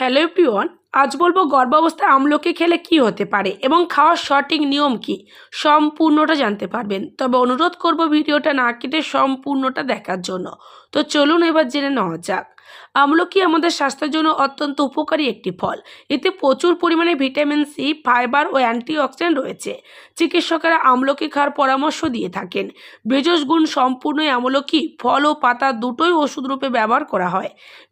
Hello peon আজ বলব গর্ভাবস্থায় আমলকি খেলে কি হতে পারে এবং খাওয়ার সঠিক নিয়ম কি, সম্পূর্ণটা জানতে পারবেন। তবে অনুরোধ করব ভিডিওটা না কেটে সম্পূর্ণটা দেখার জন্য। তো চলুন এবার জেনে নেওয়া যাক। আমলকি আমাদের স্বাস্থ্যের জন্য অত্যন্ত উপকারী একটি ফল। এতে প্রচুর পরিমাণে ভিটামিন সি, ফাইবার ও অ্যান্টিঅক্সিডেন্ট রয়েছে। চিকিৎসকেরা আমলকি খাওয়ার পরামর্শ দিয়ে থাকেন। ভেষজ গুণ সম্পূর্ণ আমলকি, ফল ও পাতা দুটোই ওষুধ রূপে ব্যবহার করা হয়।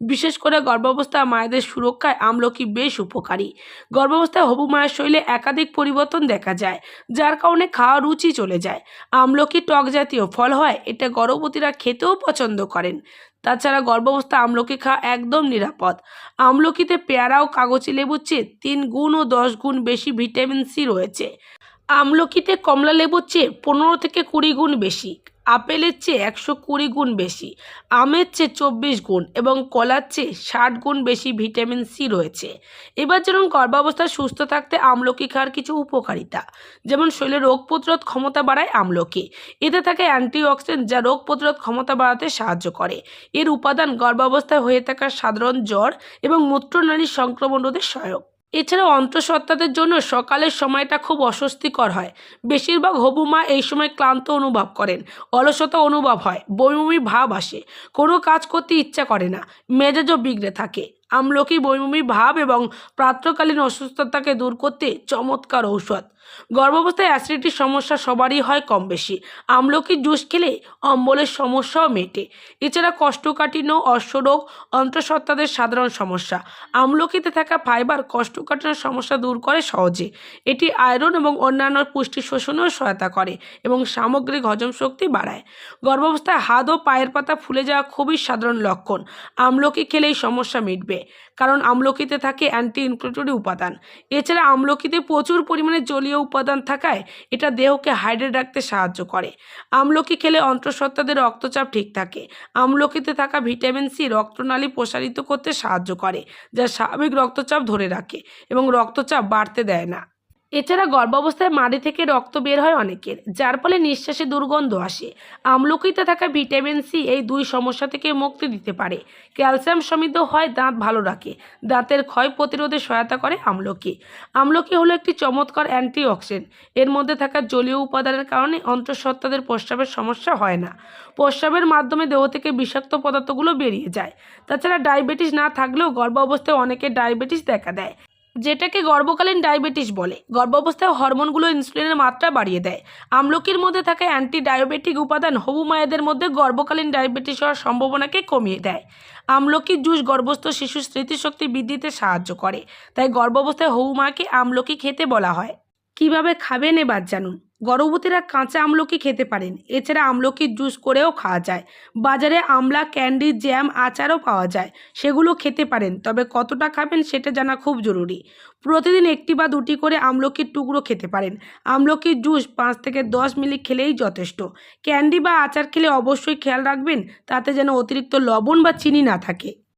বিশেষ করে গর্ভাবস্থা মায়েদের সুরক্ষায় আমলকি বেশ উপকারী। গর্ভাবস্থায় হবু মায়ের শরীরে একাধিক পরিবর্তন দেখা যায়, যার কারণে খাওয়া রুচি চলে যায়। আমলকি টক জাতীয় ফল হয়, এটা গর্ভবতীরা খেতেও পছন্দ করেন। তাছাড়া গর্ভাবস্থা আমলকি খাওয়া একদম নিরাপদ। আমলকিতে পেয়ারা ও কাগজি লেবুর চেয়ে তিন গুণ ও দশ গুণ বেশি ভিটামিন সি রয়েছে। আমলকিতে কমলা লেবুর চেয়ে পনেরো থেকে কুড়ি গুণ বেশি। আপেলের চেয়ে একশো কুড়ি গুণ বেশি, আমের চেয়ে চব্বিশ গুণ এবং কলার চেয়ে ষাট গুণ বেশি ভিটামিন সি রয়েছে। এবার যেমন গর্ভাবস্থায় সুস্থ থাকতে আমলকি খাওয়ার কিছু উপকারিতা। যেমন শরীরে রোগ প্রতিরোধ ক্ষমতা বাড়ায় আমলকি। এতে থাকে অ্যান্টিঅক্সিডেন্ট যা রোগ প্রতিরোধ ক্ষমতা বাড়াতে সাহায্য করে। এর উপাদান গর্ভাবস্থায় হয়ে থাকা সাধারণ জ্বর এবং মূত্রনালীর সংক্রমণ রোধে সহায়ক। এছাড়াও অন্তঃসত্ত্বাদের জন্য সকালের সময়টা খুব অস্বস্তিকর হয়। বেশিরভাগ হবু মা এই সময় ক্লান্ত অনুভব করেন, অলসতা অনুভব হয়, বমি ভাব আসে, কোনো কাজ করতে ইচ্ছা করে না, মেজাজও বিগড়ে থাকে। আমলকি বমি ভাব এবং প্রাতকালীন অসুস্থতাকে দূর করতে চমৎকার ঔষধ। গর্ভাবস্থায় অ্যাসিডিটির সমস্যা সবারই হয় কম বেশি। আমলকির জুস খেলে অম্বলের সমস্যাও মেটে। এছাড়া কোষ্ঠকাঠিন্য অশ্বরোগ অন্তঃসত্ত্বাদের সাধারণ সমস্যা। আমলকিতে থাকা ফাইবার কোষ্ঠকাঠিন্যের সমস্যা দূর করে সহজে। এটি আয়রন এবং অন্যান্য পুষ্টি শোষণেও সহায়তা করে এবং সামগ্রিক হজম শক্তি বাড়ায়। গর্ভাবস্থায় হাত ও পায়ের পাতা ফুলে যাওয়া খুবই সাধারণ লক্ষণ। আমলকি খেলে এই সমস্যা মিটবে। কারণ আমলকিতে থাকে অ্যান্টি ইনফ্লেটরি উপাদান। এছাড়া আমলকিতে প্রচুর পরিমাণে জলীয় উপাদান থাকায় এটা দেহকে হাইড্রেট রাখতে সাহায্য করে। আমলকি খেলে অন্তঃসত্ত্বাদের রক্তচাপ ঠিক থাকে। আমলকিতে থাকা ভিটামিন সি রক্তনালী প্রসারিত করতে সাহায্য করে, যা স্বাভাবিক রক্তচাপ ধরে রাখে এবং রক্তচাপ বাড়তে দেয় না। এছাড়া গর্ভাবস্থায় মাড়ি থেকে রক্ত বের হয় অনেকের, যার ফলে নিঃশ্বাসে দুর্গন্ধ আসে। আমলকিতে থাকা ভিটামিন সি এই দুই সমস্যা থেকে মুক্তি দিতে পারে। ক্যালসিয়াম সমৃদ্ধ হয়, দাঁত ভালো রাখে। দাঁতের ক্ষয় প্রতিরোধে সহায়তা করে আমলকি। আমলকি হলো একটি চমৎকার অ্যান্টিঅক্সিডেন্ট। এর মধ্যে থাকা জলীয় উপাদানের কারণে অন্তঃসত্ত্বাদের প্রস্রাবের সমস্যা হয় না। প্রস্রাবের মাধ্যমে দেহ থেকে বিষাক্ত পদার্থগুলো বেরিয়ে যায়। তাছাড়া ডায়াবেটিস না থাকলেও গর্ভ অবস্থায় অনেকের ডায়াবেটিস দেখা দেয়। যেটাকে গর্ভকালীন ডায়াবেটিস বলে। গর্ভাবস্থায় হরমোনগুলো ইনসুলিনের মাত্রা বাড়িয়ে দেয়। আমলকির মধ্যে থাকা অ্যান্টি ডায়াবেটিক উপাদান হবু মায়েদের মধ্যে গর্ভকালীন ডায়াবেটিস হওয়ার সম্ভাবনাকে কমিয়ে দেয়। আমলকির জুস গর্ভস্থ শিশুর স্মৃতিশক্তি বৃদ্ধিতে সাহায্য করে। তাই গর্ভাবস্থায় হবু মাকে আমলকি খেতে বলা হয়। কীভাবে খাবেন এবার জানুন। গর্ভবতীরা কাঁচা আমলকি খেতে পারেন। এছাড়া আমলকির জুস করেও খাওয়া যায়। বাজারে আমলা, ক্যান্ডি, জ্যাম আচারও পাওয়া যায়। সেগুলো খেতে পারেন, তবে কতটা খাবেন সেটা জানা খুব জরুরি। প্রতিদিন একটি বা দুটি করে আমলকির টুকরো খেতে পারেন। আমলকির জুস পাঁচ থেকে দশ মিলি খেলেই যথেষ্ট। ক্যান্ডি বা আচার খেলে অবশ্যই খেয়াল রাখবেন, তাতে যেন অতিরিক্ত লবণ বা চিনি না থাকে।